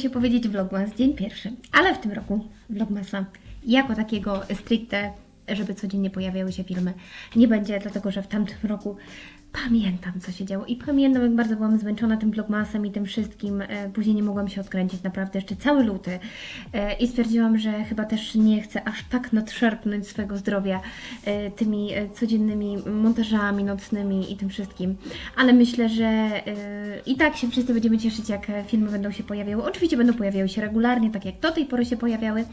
się powiedzieć Vlogmas dzień pierwszy, ale w tym roku Vlogmasa jako takiego stricte, żeby codziennie pojawiały się filmy, nie będzie, dlatego że w tamtym roku pamiętam, co się działo i pamiętam, jak bardzo byłam zmęczona tym Vlogmasem i tym wszystkim. E, Później nie mogłam się odkręcić naprawdę jeszcze cały luty E, i stwierdziłam, że chyba też nie chcę aż tak nadszarpnąć swojego zdrowia e, tymi codziennymi montażami nocnymi i tym wszystkim. Ale myślę, że i tak się wszyscy będziemy cieszyć, jak filmy będą się pojawiały. Oczywiście będą pojawiały się regularnie, tak jak do tej pory się pojawiały,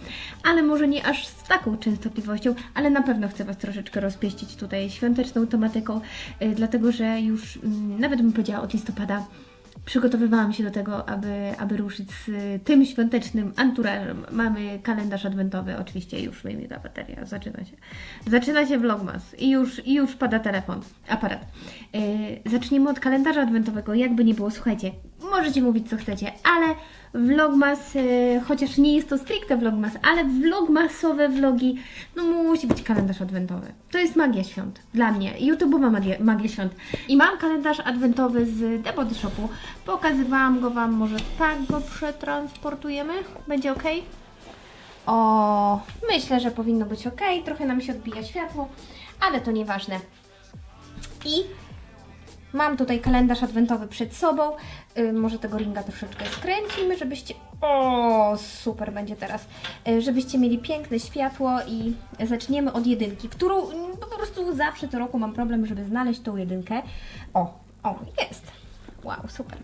ale może nie aż z taką częstotliwością, ale na pewno chcę Was troszeczkę rozpieścić tutaj świąteczną tematyką, e, dlatego że już mm, nawet bym powiedziała od listopada przygotowywałam się do tego, aby, aby ruszyć z y, tym świątecznym anturażem. Mamy kalendarz adwentowy, oczywiście już wyjmie bateria, zaczyna się. Zaczyna się vlogmas i już, i już pada telefon, aparat. Yy, zacznijmy od kalendarza adwentowego, jakby nie było, słuchajcie, możecie mówić co chcecie, ale vlogmas, yy, chociaż nie jest to stricte vlogmas, ale vlogmasowe vlogi, no musi być kalendarz adwentowy. To jest magia świąt, dla mnie, YouTube'owa magia, magia świąt. I mam kalendarz adwentowy z The Body Shopu, pokazywałam go Wam, może tak go przetransportujemy, będzie ok? O, myślę, że powinno być ok. Trochę nam się odbija światło, ale to nieważne. I mam tutaj kalendarz adwentowy przed sobą. Y, może tego ringa troszeczkę skręcimy, żebyście. O, super będzie teraz. Y, żebyście mieli piękne światło i zaczniemy od jedynki, którą mm, po prostu zawsze co roku mam problem, żeby znaleźć tą jedynkę. O, o, jest. Wow, super.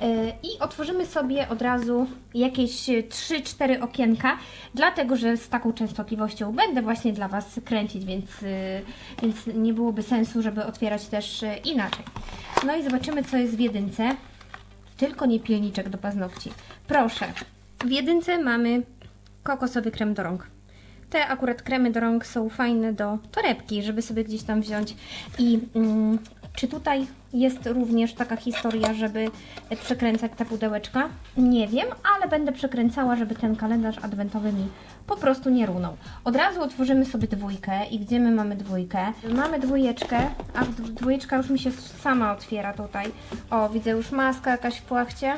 Yy, I otworzymy sobie od razu jakieś y, 3-4 okienka, dlatego że z taką częstotliwością będę właśnie dla Was kręcić, więc, yy, więc nie byłoby sensu, żeby otwierać też inaczej. No i zobaczymy, co jest w jedynce. Tylko nie pilniczek do paznokci. Proszę, w jedynce mamy kokosowy krem do rąk. Te akurat kremy do rąk są fajne do torebki, żeby sobie gdzieś tam wziąć. I mm, czy tutaj jest również taka historia, żeby przekręcać te pudełeczka? Nie wiem, ale będę przekręcała, żeby ten kalendarz adwentowy mi po prostu nie runął. Od razu otworzymy sobie dwójkę i gdzie my mamy dwójkę? Mamy dwójeczkę, a dw- dwójeczka już mi się sama otwiera tutaj. O, widzę już maska jakaś w płachcie.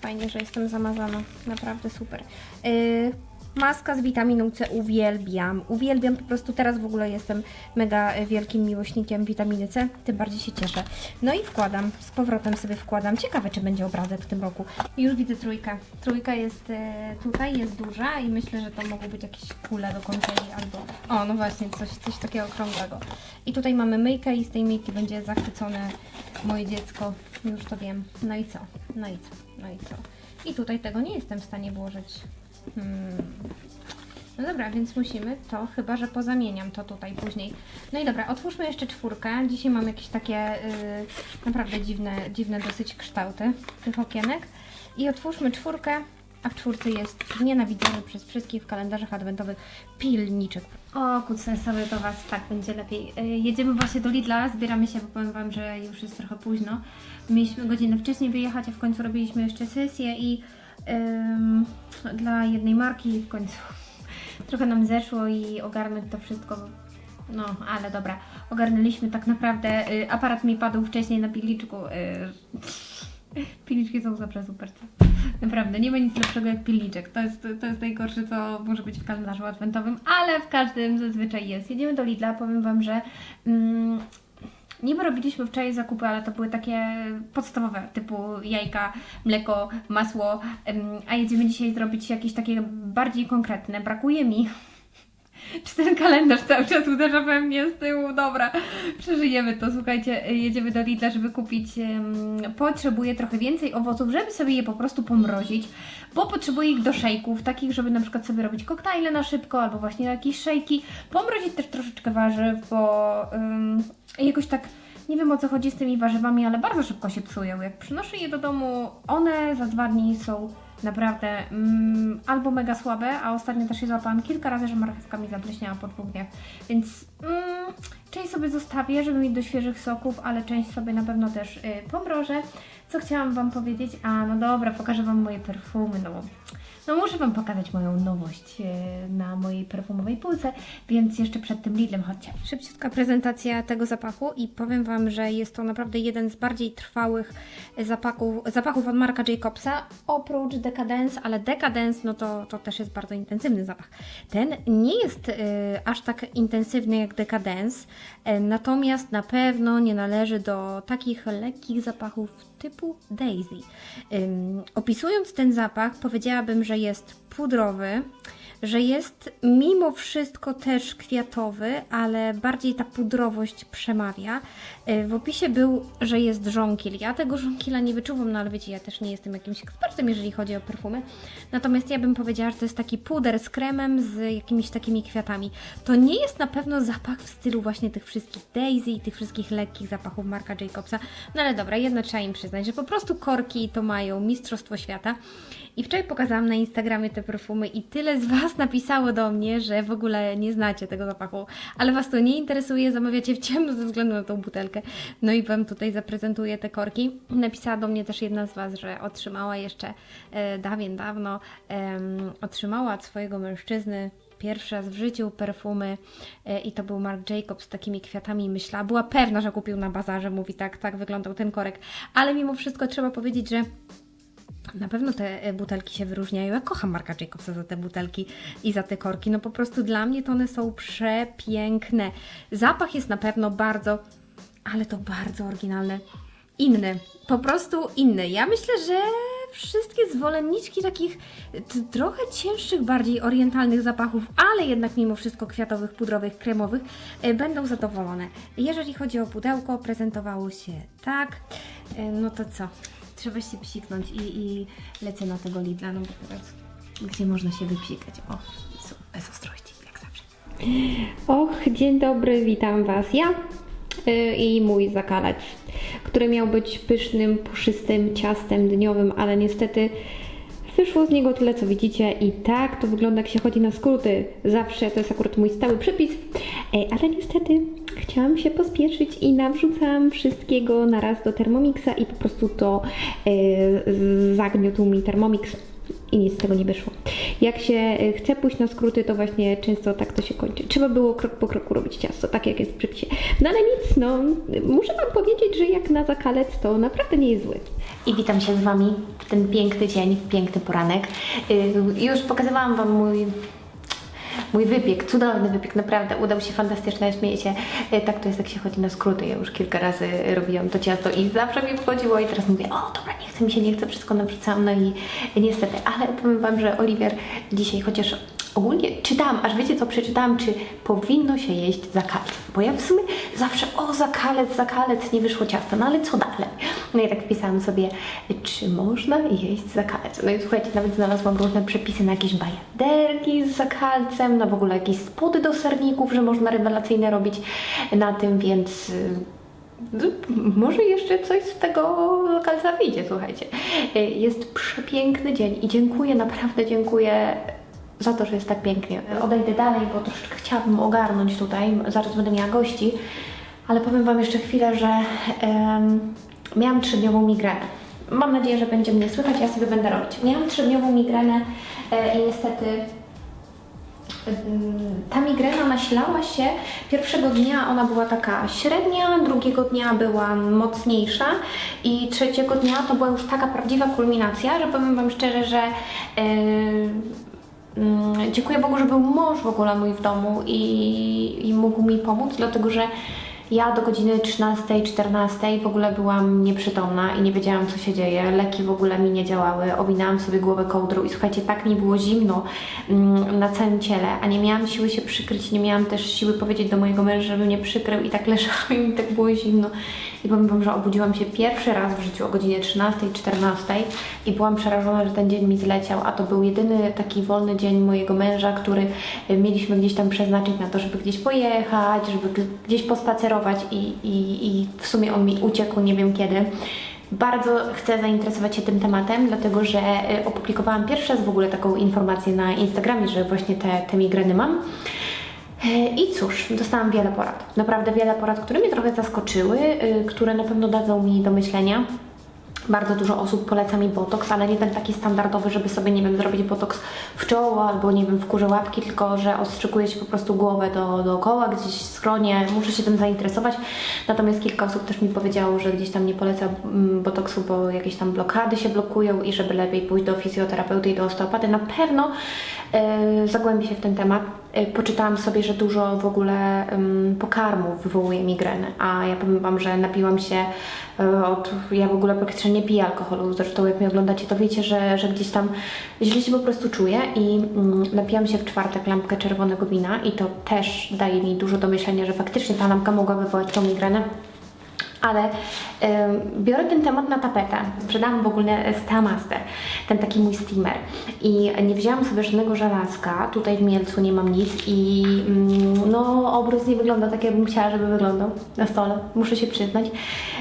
Fajnie, że jestem zamazana. Naprawdę super. Yy, maska z witaminą C uwielbiam. Uwielbiam, po prostu teraz w ogóle jestem mega y, wielkim miłośnikiem witaminy C. Tym bardziej się cieszę. No i wkładam, z powrotem sobie wkładam. Ciekawe, czy będzie obrazek w tym roku. Już widzę trójkę. Trójka jest y, tutaj, jest duża i myślę, że to mogą być jakieś kule do kąpieli albo... O, no właśnie, coś, coś takiego okrągłego. I tutaj mamy myjkę i z tej myjki będzie zachwycone moje dziecko. Już to wiem. No i co? No i co? No i co? I tutaj tego nie jestem w stanie włożyć. Hmm. No dobra, więc musimy to, chyba że pozamieniam to tutaj później. No i dobra, otwórzmy jeszcze czwórkę. Dzisiaj mam jakieś takie y, naprawdę dziwne, dziwne dosyć kształty tych okienek. I otwórzmy czwórkę, a w czwórce jest nienawidzony przez wszystkich w kalendarzach adwentowych pilniczek. O, kucnę sobie do Was, tak będzie lepiej. Y, jedziemy właśnie do Lidla, zbieramy się, bo powiem Wam, że już jest trochę późno. Mieliśmy godzinę wcześniej wyjechać, a w końcu robiliśmy jeszcze sesję i ym, dla jednej marki w końcu trochę nam zeszło i ogarnąć to wszystko. No, ale dobra, ogarnęliśmy tak naprawdę. Y, aparat mi padł wcześniej na pilniczku. Y, pilniczki są zawsze super. Naprawdę, nie ma nic lepszego jak pilniczek. To jest, to jest najgorsze, co może być w kalendarzu adwentowym, ale w każdym zazwyczaj jest. Jedziemy do Lidla, powiem Wam, że. Mm, Niby robiliśmy wczoraj zakupy, ale to były takie podstawowe, typu jajka, mleko, masło, a jedziemy dzisiaj zrobić jakieś takie bardziej konkretne. Brakuje mi. Czy ten kalendarz cały czas uderza we mnie z tyłu? Dobra, przeżyjemy to. Słuchajcie, jedziemy do Lidla, żeby kupić. potrzebuję trochę więcej owoców, żeby sobie je po prostu pomrozić, bo potrzebuję ich do szejków, takich, żeby na przykład sobie robić koktajle na szybko, albo właśnie jakieś szejki. Pomrozić też troszeczkę warzyw, bo jakoś tak nie wiem o co chodzi z tymi warzywami, ale bardzo szybko się psują. Jak przynoszę je do domu, one za dwa dni są naprawdę mm, albo mega słabe, a ostatnio też je złapałam kilka razy, że marchewka mi zableśniała po dwóch dniach. Więc mm, część sobie zostawię, żeby mieć do świeżych soków, ale część sobie na pewno też y, pomrożę. Co chciałam Wam powiedzieć? A, no dobra, pokażę Wam moje perfumy, no no muszę Wam pokazać moją nowość e, na mojej perfumowej półce, więc jeszcze przed tym Lidlem chodźcie. Szybciutka prezentacja tego zapachu i powiem Wam, że jest to naprawdę jeden z bardziej trwałych zapachów, zapachów od Marka Jacobsa, oprócz Decadence, ale Decadence no to, to też jest bardzo intensywny zapach. Ten nie jest e, aż tak intensywny jak Decadence, e, natomiast na pewno nie należy do takich lekkich zapachów typu Daisy. Opisując ten zapach, powiedziałabym, że jest pudrowy, że jest mimo wszystko też kwiatowy, ale bardziej ta pudrowość przemawia. Y, W opisie był, że jest żonkil. Ja tego żonkila nie wyczuwam, no ale wiecie, ja też nie jestem jakimś ekspertem, jeżeli chodzi o perfumy. Natomiast ja bym powiedziała, że to jest taki puder z kremem, z jakimiś takimi kwiatami. To nie jest na pewno zapach w stylu właśnie tych wszystkich Daisy i tych wszystkich lekkich zapachów Marka Jacobsa. No ale dobra, jedno trzeba im przyznać, że po prostu korki to mają mistrzostwo świata. I wczoraj pokazałam na Instagramie te perfumy i tyle z Was napisało do mnie, że w ogóle nie znacie tego zapachu, ale Was to nie interesuje, zamawiacie w ciemno ze względu na tą butelkę. No i Wam tutaj zaprezentuję te korki. Napisała do mnie też jedna z Was, że otrzymała jeszcze e, dawien dawno, em, otrzymała od swojego mężczyzny pierwszy raz w życiu perfumy e, i to był Marc Jacobs z takimi kwiatami i myślała, była pewna, że kupił na bazarze, mówi tak, tak wyglądał ten korek, ale mimo wszystko trzeba powiedzieć, że na pewno te e, butelki się wyróżniają. Ja kocham Marka Jacobsa za te butelki i za te korki. No po prostu dla mnie to one są przepiękne. Zapach jest na pewno bardzo, ale to bardzo oryginalny. Inny. Po prostu inny. Ja myślę, że wszystkie zwolenniczki takich trochę cięższych, bardziej orientalnych zapachów, ale jednak mimo wszystko kwiatowych, pudrowych, kremowych, e, będą zadowolone. Jeżeli chodzi o pudełko, prezentowało się tak. E, No to co? Trzeba się psiknąć i, i lecę na tego Lidla, no bo teraz gdzie można się wypsikać? O, bez ostrości, jak zawsze. Och, dzień dobry, witam Was. Ja y, i mój zakalacz, który miał być pysznym, puszystym ciastem dniowym, ale niestety wyszło z niego tyle, co widzicie i tak to wygląda, jak się chodzi na skróty. Zawsze to jest akurat mój stały przepis, e, ale niestety chciałam się pospieszyć i nawrzucam wszystkiego na raz do Thermomixa i po prostu to zagniótł mi Thermomix i nic z tego nie wyszło. Jak się e, chce pójść na skróty, to właśnie często tak to się kończy. Trzeba było krok po kroku robić ciasto, tak jak jest w przepisie. No ale nic, no, muszę Wam powiedzieć, że jak na zakalec, to naprawdę nie jest zły. I witam się z Wami w ten piękny dzień, piękny poranek. Yy, Już pokazywałam Wam mój Mój wypiek, cudowny wypiek, naprawdę udał się fantastycznie, śmieję się. E, Tak to jest, jak się chodzi na skróty. Ja już kilka razy robiłam to ciasto i zawsze mi wchodziło i teraz mówię, o dobra, nie chce mi się, nie chcę, wszystko nawrzucam. No i niestety, ale powiem Wam, że Oliwier dzisiaj chociaż ogólnie czytałam, aż wiecie co przeczytałam, czy powinno się jeść zakalec. Bo ja w sumie zawsze, o zakalec, zakalec, nie wyszło ciasto, no ale co dalej? No i tak wpisałam sobie, czy można jeść zakalec. No i słuchajcie, nawet znalazłam różne przepisy na jakieś bajaderki z zakalcem, na w ogóle jakieś spody do serników, że można rewelacyjne robić na tym, więc... y, Może jeszcze coś z tego kalca wyjdzie, słuchajcie. Y, Jest przepiękny dzień i dziękuję, naprawdę dziękuję za to, że jest tak pięknie. Odejdę dalej, bo troszeczkę chciałabym ogarnąć tutaj. Zaraz będę miała gości, ale powiem Wam jeszcze chwilę, że em, miałam trzydniową migrenę. Mam nadzieję, że będzie mnie słychać, ja sobie będę robić. Miałam trzydniową migrenę e, i niestety ta migrena nasilała się. Pierwszego dnia ona była taka średnia, drugiego dnia była mocniejsza i trzeciego dnia to była już taka prawdziwa kulminacja, że powiem Wam szczerze, że yy, mm, dziękuję Bogu, że był mąż w ogóle mój w domu i, i mógł mi pomóc, dlatego że ja do godziny 13-14 w ogóle byłam nieprzytomna i nie wiedziałam, co się dzieje. Leki w ogóle mi nie działały. Owinęłam sobie głowę kołdrą i słuchajcie, tak mi było zimno mm, na całym ciele, a nie miałam siły się przykryć, nie miałam też siły powiedzieć do mojego męża, żeby mnie przykrył i tak leżałam i mi tak było zimno. I powiem Wam, że obudziłam się pierwszy raz w życiu o godzinie 13-14 i byłam przerażona, że ten dzień mi zleciał, a to był jedyny taki wolny dzień mojego męża, który y, mieliśmy gdzieś tam przeznaczyć na to, żeby gdzieś pojechać, żeby gdzieś pospacerować i, i, i w sumie on mi uciekł, nie wiem kiedy. Bardzo chcę zainteresować się tym tematem, dlatego że y, opublikowałam pierwszy raz w ogóle taką informację na Instagramie, że właśnie te, te migreny mam. E, I cóż, dostałam wiele porad. Naprawdę wiele porad, które mnie trochę zaskoczyły, y, które na pewno dadzą mi do myślenia. Bardzo dużo osób poleca mi botoks, ale nie ten taki standardowy, żeby sobie, nie wiem, zrobić botoks w czoło albo, nie wiem, w kurze łapki, tylko że ostrzykuje się po prostu głowę do, dookoła, gdzieś w skronie. Muszę się tym zainteresować. Natomiast kilka osób też mi powiedziało, że gdzieś tam nie poleca mm, botoksu, bo jakieś tam blokady się blokują i żeby lepiej pójść do fizjoterapeuty i do osteopaty. Na pewno e, zagłębię się w ten temat. E, Poczytałam sobie, że dużo w ogóle em, pokarmów wywołuje migreny, a ja powiem Wam, że napiłam się e, od... Ja w ogóle praktycznie nie piję alkoholu, zresztą jak mnie oglądacie, to wiecie, że, że gdzieś tam źle się po prostu czuję i mm, się w czwartek lampkę czerwonego wina i to też daje mi dużo do myślenia, że faktycznie ta lampka mogła wywołać tą migrenę. Ale biorę ten temat na tapetę. Sprzedałam w ogóle Stamastę, ten taki mój steamer. I nie wzięłam sobie żadnego żelazka. Tutaj w Mielcu nie mam nic i mm, no obraz nie wygląda tak, jakbym chciała, żeby wyglądał na stole. Muszę się przyznać.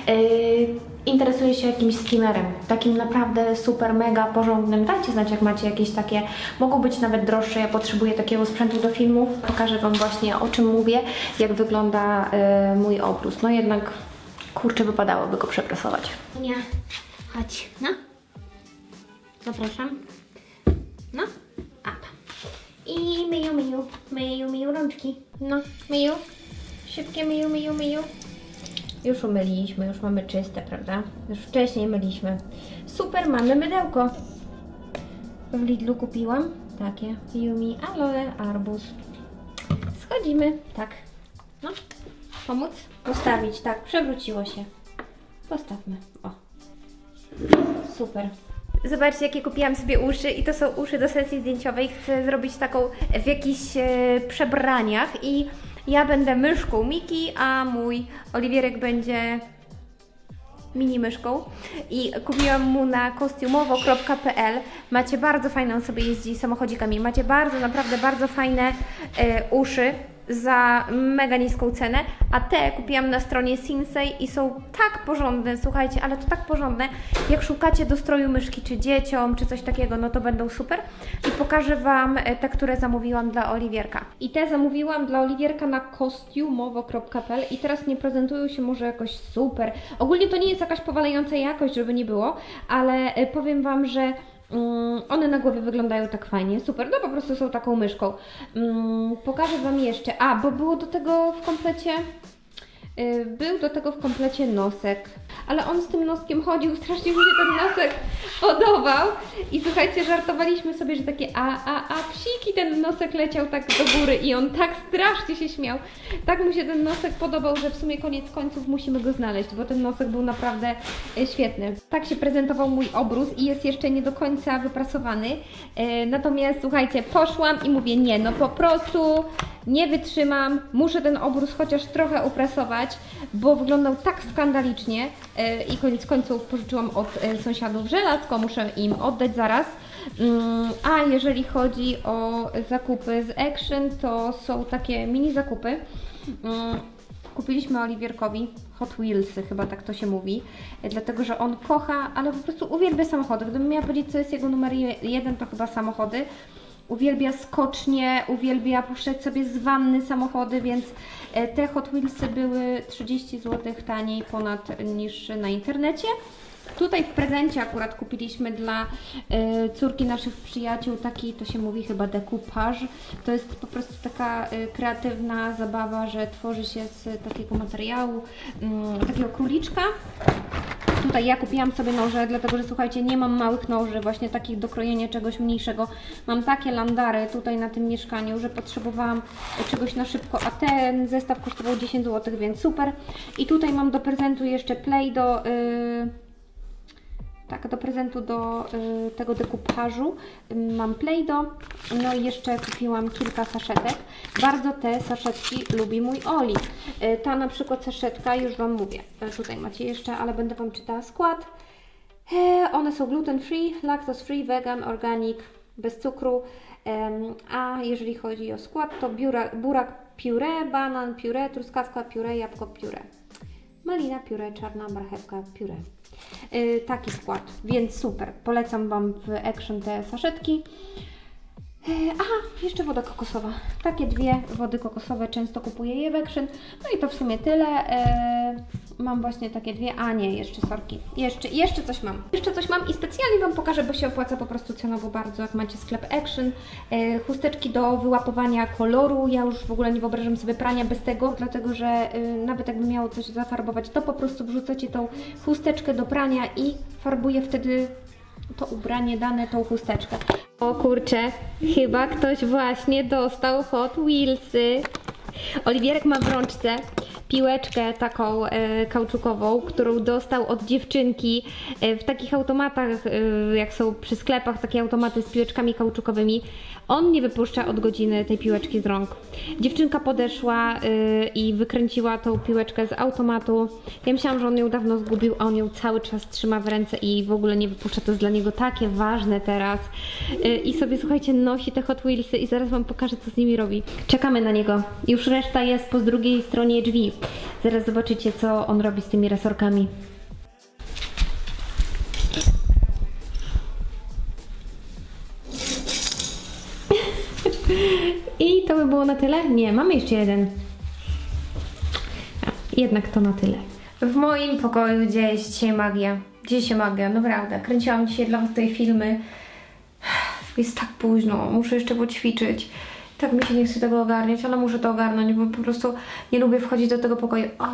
Yy, interesuję się jakimś steamerem, takim naprawdę super, mega porządnym. Dajcie znać, jak macie jakieś takie, mogą być nawet droższe. Ja potrzebuję takiego sprzętu do filmów. Pokażę Wam właśnie o czym mówię, jak wygląda yy, mój obrus. No jednak Kurczę, wypadałoby go przeprasować. Nie, chodź, no. Zapraszam. No, up. I myju, myju, myju, myju rączki. No, myju. Szybkie myju, myju, myju. Już umyliśmy, już mamy czyste, prawda? Już wcześniej myliśmy. Super, mamy mydełko. W Lidlu kupiłam takie. Yumi Aloe Arbuz. Schodzimy, tak. No, pomóc? Postawić, tak, przewróciło się. Postawmy, o. Super. Zobaczcie, jakie kupiłam sobie uszy i to są uszy do sesji zdjęciowej. Chcę zrobić taką w jakichś e, przebraniach i ja będę myszką Miki, a mój Oliwierek będzie mini myszką i kupiłam mu na kostiumowo.pl. Macie bardzo fajne, on sobie jeździ samochodzikami. Macie bardzo, naprawdę bardzo fajne e, uszy za mega niską cenę, a te kupiłam na stronie Sinsei i są tak porządne, słuchajcie, ale to tak porządne, jak szukacie do stroju myszki czy dzieciom, czy coś takiego, no to będą super. I pokażę Wam e, te, które zamówiłam dla Oliwierka. I te zamówiłam dla Oliwierka na kostiumowo.pl i teraz nie prezentują się może jakoś super. Ogólnie to nie jest jakaś powalająca jakość, żeby nie było, ale e, powiem Wam, że one na głowie wyglądają tak fajnie, super, no po prostu są taką myszką. Mm, pokażę Wam jeszcze, a, bo było do tego w komplecie, był do tego w komplecie nosek, ale on z tym noskiem chodził, strasznie mi się ten nosek podobał i słuchajcie, żartowaliśmy sobie, że takie a, a, a psiki, ten nosek leciał tak do góry i on tak strasznie się śmiał. Tak mu się ten nosek podobał, że w sumie koniec końców musimy go znaleźć, bo ten nosek był naprawdę e, świetny. Tak się prezentował mój obrus i jest jeszcze nie do końca wyprasowany. E, Natomiast słuchajcie, poszłam i mówię nie, no po prostu nie wytrzymam, muszę ten obrus chociaż trochę uprasować, bo wyglądał tak skandalicznie e, i koniec końców pożyczyłam od e, sąsiadów żelazko, muszę im oddać zaraz. Mm, A jeżeli chodzi o zakupy z Action, to są takie mini zakupy. Mm, Kupiliśmy Oliwierkowi Hot Wheelsy, chyba tak to się mówi, e, dlatego że on kocha, ale po prostu uwielbia samochody. Gdybym miała powiedzieć, co jest jego numer je- jeden, to chyba samochody. Uwielbia skocznie, uwielbia puszczać sobie z wanny samochody, więc e, te Hot Wheelsy były 30 zł taniej ponad niż na internecie. Tutaj w prezencie akurat kupiliśmy dla e, córki naszych przyjaciół taki, to się mówi chyba dekupaż. To jest po prostu taka e, kreatywna zabawa, że tworzy się z takiego materiału, mm, takiego króliczka. Tutaj ja kupiłam sobie noże, dlatego że słuchajcie, nie mam małych noży, właśnie takich do krojenia czegoś mniejszego. Mam takie landary tutaj na tym mieszkaniu, że potrzebowałam czegoś na szybko, a ten zestaw kosztował 10 zł, więc super. I tutaj mam do prezentu jeszcze Play do... Yy, tak, do prezentu do y, tego dekupażu y, mam Play-Doh, no i jeszcze kupiłam kilka saszetek. Bardzo te saszetki lubi mój Oli. Y, ta na przykład saszetka, już Wam mówię, y, tutaj macie jeszcze, ale będę Wam czytała skład. E, one są gluten free, lactose free, vegan, organic, bez cukru. A jeżeli chodzi o skład, to biura, burak pióre, banan pióre, truskawka pióre, jabłko pióre. Malina pióre, czarna marchewka pióre. Yy, taki skład, więc super. Polecam Wam w Action te saszetki. Yy, aha, jeszcze woda kokosowa. Takie dwie wody kokosowe często kupuję je w Action. No i to w sumie tyle. Yy, mam właśnie takie dwie, a nie, jeszcze sorki. Jeszcze, jeszcze coś mam. Jeszcze coś mam i specjalnie Wam pokażę, bo się opłaca po prostu cenowo bardzo, jak macie sklep Action. E, chusteczki do wyłapowania koloru. Ja już w ogóle nie wyobrażam sobie prania bez tego, dlatego że e, nawet jakby miało coś zafarbować, to po prostu wrzucacie tą chusteczkę do prania i farbuje wtedy to ubranie dane tą chusteczkę. O kurczę, chyba ktoś właśnie dostał Hot Wheelsy. Oliwierek ma w rączce piłeczkę taką e, kauczukową, którą dostał od dziewczynki e, w takich automatach, e, jak są przy sklepach, takie automaty z piłeczkami kauczukowymi. On nie wypuszcza od godziny tej piłeczki z rąk. Dziewczynka podeszła e, i wykręciła tą piłeczkę z automatu. Ja myślałam, że on ją dawno zgubił, a on ją cały czas trzyma w ręce i w ogóle nie wypuszcza. To jest dla niego takie ważne teraz. E, I sobie, słuchajcie, nosi te Hot Wheelsy i zaraz Wam pokażę, co z nimi robi. Czekamy na niego. Już reszta jest po drugiej stronie drzwi. Zaraz zobaczycie, co on robi z tymi resorkami. I to by było na tyle? Nie, mamy jeszcze jeden. Jednak to na tyle. W moim pokoju dzieje się dzisiaj magia. Dzieje się magia, naprawdę. Kręciłam dzisiaj dla Was tutaj filmy. Jest tak późno, muszę jeszcze poćwiczyć. Tak mi się nie chce tego ogarniać, ale muszę to ogarnąć, bo po prostu nie lubię wchodzić do tego pokoju. O,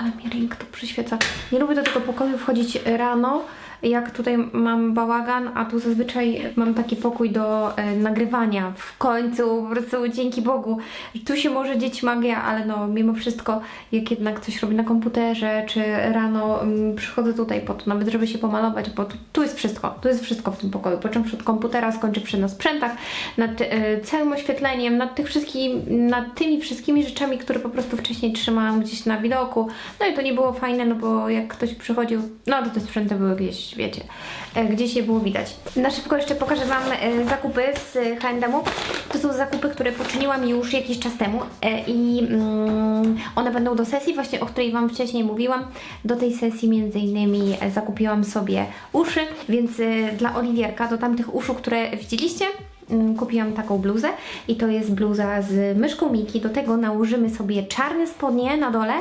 ale mi ring tu przyświeca. Nie lubię do tego pokoju wchodzić rano, jak tutaj mam bałagan, a tu zazwyczaj mam taki pokój do e, nagrywania. W końcu, po prostu dzięki Bogu. Tu się może dzieć magia, ale no mimo wszystko, jak jednak coś robię na komputerze, czy rano mm, przychodzę tutaj po to, nawet żeby się pomalować, bo tu, tu jest wszystko, tu jest wszystko w tym pokoju. Począwszy od komputera, skończywszy na sprzętach, nad e, całym oświetleniem, nad tych wszystkim, nad tymi wszystkimi rzeczami, które po prostu wcześniej trzymałam gdzieś na widoku. No i to nie było fajne, no bo jak ktoś przychodził, no to te sprzęty były gdzieś, wiecie, e, gdzieś je było widać. Na szybko jeszcze pokażę Wam e, zakupy z H&M-u. To są zakupy, które poczyniłam już jakiś czas temu e, i mm, one będą do sesji, właśnie o której Wam wcześniej mówiłam. Do tej sesji między innymi zakupiłam sobie uszy, więc dla Oliwierka do tamtych uszu, które widzieliście, kupiłam taką bluzę i to jest bluza z myszką Miki. Do tego nałożymy sobie czarne spodnie na dole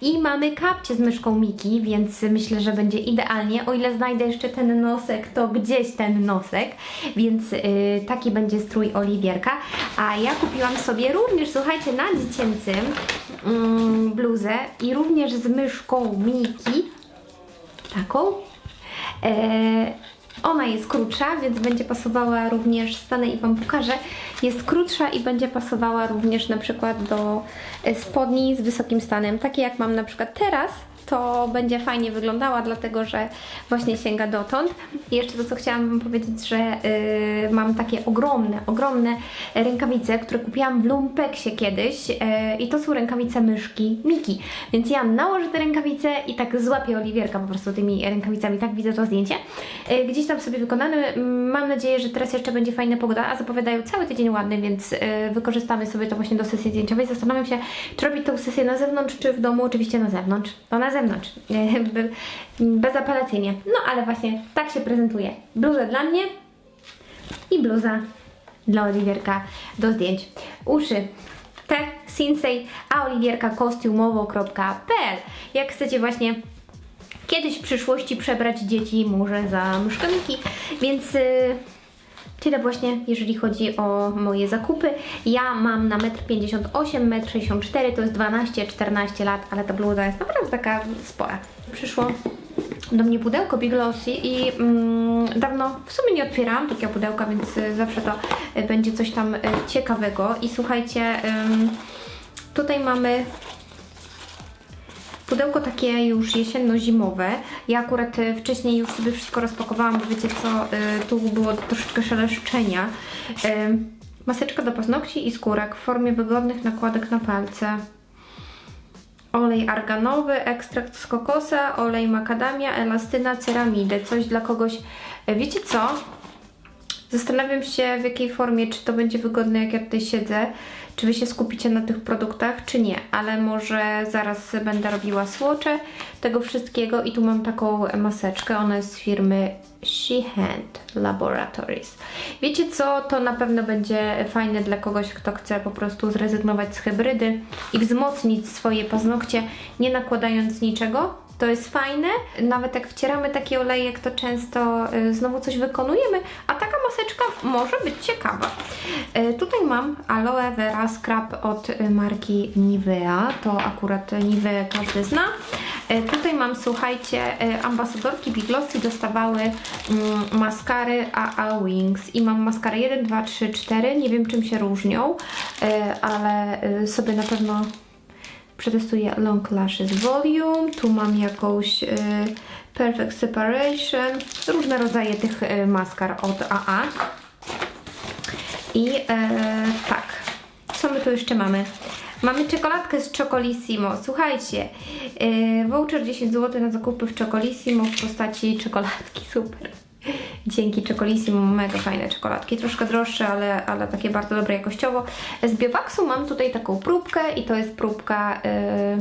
i mamy kapcie z myszką Miki, więc myślę, że będzie idealnie. O ile znajdę jeszcze ten nosek, to gdzieś ten nosek, więc yy, taki będzie strój Oliwierka. A ja kupiłam sobie również, słuchajcie, na dziecięcym mm, bluzę i również z myszką Miki. Taką. E, ona jest krótsza, więc będzie pasowała również, stanę i Wam pokażę, jest krótsza i będzie pasowała również na przykład do e, spodni z wysokim stanem, takie jak mam na przykład teraz, to będzie fajnie wyglądała, dlatego że właśnie sięga dotąd. I jeszcze to, co chciałam Wam powiedzieć, że yy, mam takie ogromne, ogromne rękawice, które kupiłam w Lumpeksie kiedyś yy, i to są rękawice myszki Miki. Więc ja nałożę te rękawice i tak złapię Oliwierka po prostu tymi rękawicami, tak widzę to zdjęcie. Yy, gdzieś tam sobie wykonane. Mm, Mam nadzieję, że teraz jeszcze będzie fajna pogoda, a zapowiadają cały tydzień ładny, więc yy, wykorzystamy sobie to właśnie do sesji zdjęciowej. Zastanawiam się, czy robić tą sesję na zewnątrz, czy w domu. Oczywiście na zewnątrz. To na zewnątrz. Be- Bezapelacyjnie. No ale właśnie tak się prezentuje. Bluza dla mnie i bluza dla Oliwierka do zdjęć. Uszy te Sinsei, a Oliwierka kostiumowo.pl Jak chcecie właśnie kiedyś w przyszłości przebrać dzieci może za myszkamiki, więc y, tyle właśnie, jeżeli chodzi o moje zakupy. Ja mam na 1,58 m, 1,64 m, to jest 12-14 lat, ale ta bluza jest naprawdę taka spora. Przyszło do mnie pudełko Big Lossy i mm, dawno w sumie nie otwierałam takiego pudełka, więc y, zawsze to y, będzie coś tam y, ciekawego. I słuchajcie, tutaj mamy Pudełko takie już jesienno-zimowe. Ja akurat y, wcześniej już sobie wszystko rozpakowałam, bo wiecie co, y, tu było troszeczkę szeleszczenia. Y, maseczka do paznokci i skórek w formie wygodnych nakładek na palce. Olej arganowy, ekstrakt z kokosa, olej makadamia, elastyna, ceramidy. Coś dla kogoś... Wiecie co? Zastanawiam się w jakiej formie, czy to będzie wygodne jak ja tutaj siedzę, czy Wy się skupicie na tych produktach, czy nie, ale może zaraz będę robiła słocze tego wszystkiego i tu mam taką maseczkę, ona jest z firmy She Hand Laboratories. Wiecie co, to na pewno będzie fajne dla kogoś, kto chce po prostu zrezygnować z hybrydy i wzmocnić swoje paznokcie, nie nakładając niczego, To jest fajne. Nawet jak wcieramy taki olejek, to często y, znowu coś wykonujemy, a taka maseczka może być ciekawa. Y, tutaj mam Aloe Vera Scrub od y, marki Nivea. To akurat Nivea każdy zna. Tutaj mam, słuchajcie, ambasadorki Big Glossy dostawały mm, maskary AA Wings i mam maskary 1, 2, 3, 4. Nie wiem czym się różnią, ale sobie na pewno przetestuję Long Lashes Volume. Tu mam jakąś y, Perfect Separation. Różne rodzaje tych y, maskar od AA. I e, tak, co my tu jeszcze mamy? Mamy czekoladkę z Chocolissimo. Słuchajcie, e, voucher 10 zł na zakupy w Chocolissimo w postaci czekoladki. Super. Dzięki Chocolissimo, mega fajne czekoladki. Troszkę droższe, ale, ale takie bardzo dobre jakościowo. Z Biowaxu mam tutaj taką próbkę i to jest próbka... E,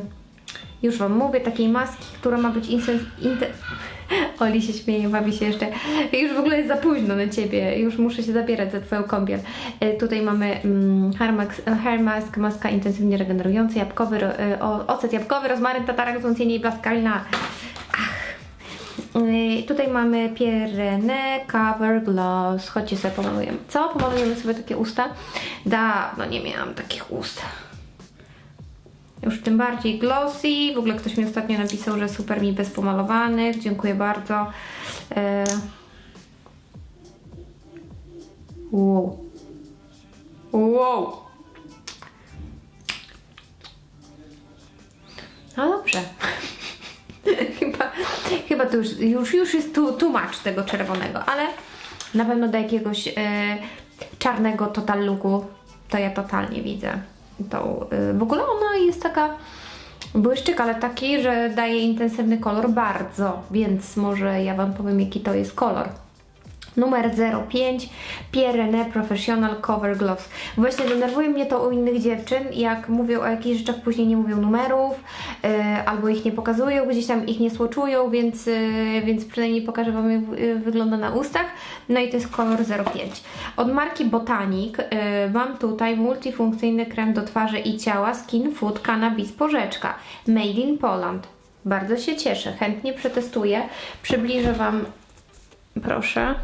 już Wam mówię, takiej maski, która ma być insens... Oli się śmieje, bawi się jeszcze. Już w ogóle jest za późno na Ciebie, już muszę się zabierać za Twoją kąpiel. E, tutaj mamy mm, hair, mask, maska intensywnie regenerująca, jabłkowy, ro, e, ocet jabłkowy, rozmaryn, tatarak, wzmocnienie i blask kalina. Ach. E, tutaj mamy Pierre Cover Gloss. Chodźcie sobie pomalujemy. Co? Pomalujemy sobie takie usta. Dawno nie miałam takich ust. Już tym bardziej glossy. W ogóle ktoś mi ostatnio napisał, że super mi bez pomalowanych. Dziękuję bardzo. E... Wow. Wow. To już, już, już jest tu tłumacz tego czerwonego, ale na pewno do jakiegoś e, czarnego total looku to ja totalnie widzę tą, y, w ogóle ona jest taka błyszczyk, ale taki, że daje intensywny kolor bardzo, więc może ja Wam powiem jaki to jest kolor. Numer 05 Pierre Professional Cover Gloss. Właśnie denerwuje mnie to u innych dziewczyn, jak mówią o jakichś rzeczach, później nie mówią numerów, yy, albo ich nie pokazują, gdzieś tam ich nie słoczują, więc, yy, więc przynajmniej pokażę Wam jak yy, wygląda na ustach. No i to jest kolor 05. Od marki Botanic yy, mam tutaj multifunkcyjny krem do twarzy i ciała Skin Food Cannabis Porzeczka Made in Poland. Bardzo się cieszę, chętnie przetestuję. Przybliżę Wam, proszę.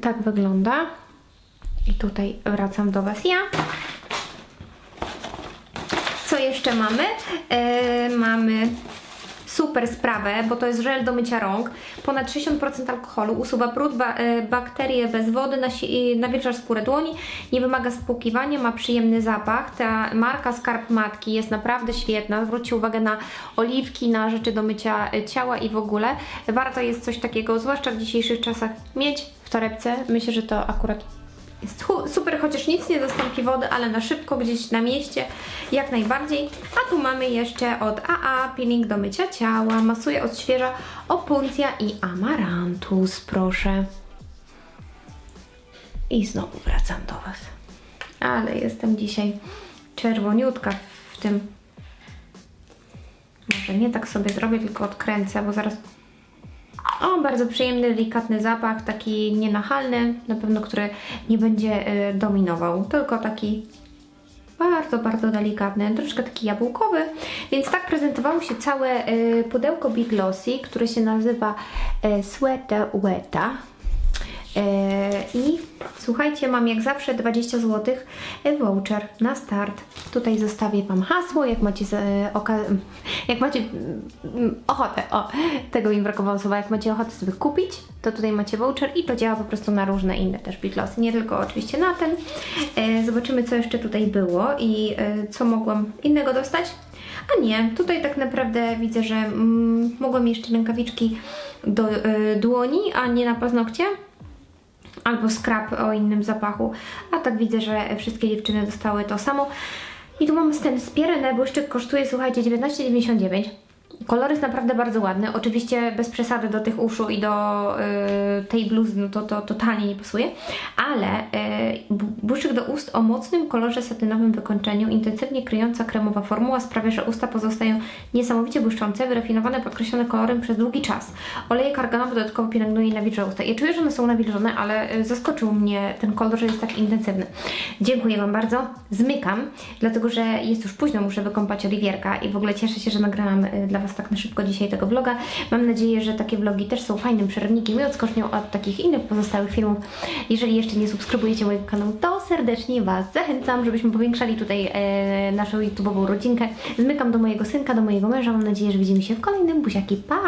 Tak wygląda. I tutaj wracam do Was ja. Co jeszcze mamy? E, mamy super sprawę, bo to jest żel do mycia rąk. Ponad 60% alkoholu, usuwa brud, ba, e, bakterie bez wody, nasi, nawilża skórę dłoni, nie wymaga spłukiwania, ma przyjemny zapach. Ta marka Skarb Matki jest naprawdę świetna. Zwróćcie uwagę na oliwki, na rzeczy do mycia e, ciała i w ogóle. Warto jest coś takiego, zwłaszcza w dzisiejszych czasach, mieć torebce. Myślę, że to akurat jest super, chociaż nic nie zastąpi wody, ale na szybko gdzieś na mieście jak najbardziej. A tu mamy jeszcze od AA peeling do mycia ciała, masuje, odświeża opuncja i amarantus, proszę. I znowu wracam do Was. Ale jestem dzisiaj czerwoniutka w tym. Może nie tak sobie zrobię, tylko odkręcę, bo zaraz o, bardzo przyjemny, delikatny zapach, taki nienachalny, na pewno, który nie będzie y, dominował, tylko taki bardzo, bardzo delikatny, troszkę taki jabłkowy, więc tak prezentowało się całe y, pudełko Big Glossy, które się nazywa y, Sweater Weta. E, I słuchajcie, mam jak zawsze 20 zł voucher na start. Tutaj zostawię Wam hasło, jak macie, e, jak macie mm, ochotę, o, tego mi brakowało słowa, jak macie ochotę sobie kupić, to tutaj macie voucher i to działa po prostu na różne inne też biglossy, nie tylko oczywiście na ten. E, Zobaczymy, co jeszcze tutaj było i e, co mogłam innego dostać. A nie, tutaj tak naprawdę widzę, że mm, mogłam jeszcze rękawiczki do e, dłoni, a nie na paznokcie albo skrap o innym zapachu. A tak widzę, że wszystkie dziewczyny dostały to samo. I tu mamy ten spierane błyszczyk, kosztuje słuchajcie 19,99. Kolor jest naprawdę bardzo ładny. Oczywiście bez przesady do tych uszu i do y, tej bluzy, no to, to totalnie nie pasuje. Ale y, do ust o mocnym kolorze satynowym wykończeniu, intensywnie kryjąca kremowa formuła sprawia, że usta pozostają niesamowicie błyszczące, wyrafinowane, podkreślone kolorem przez długi czas. Olejek arganowy dodatkowo pielęgnuje i nawilża usta. Ja czuję, że one są nawilżone, ale y, zaskoczył mnie ten kolor, że jest tak intensywny. Dziękuję Wam bardzo. Zmykam, dlatego że jest już późno, muszę wykąpać Oliwierka i w ogóle cieszę się, że nagrałam y, dla Was tak na szybko dzisiaj tego vloga. Mam nadzieję, że takie vlogi też są fajnym przerwnikiem i odskocznią od takich innych pozostałych filmów. Jeżeli jeszcze nie subskrybujecie mojego kanału, to serdecznie Was zachęcam, żebyśmy powiększali tutaj e, naszą YouTube'ową rodzinkę. Zmykam do mojego synka, do mojego męża. Mam nadzieję, że widzimy się w kolejnym. Buziaki, pa!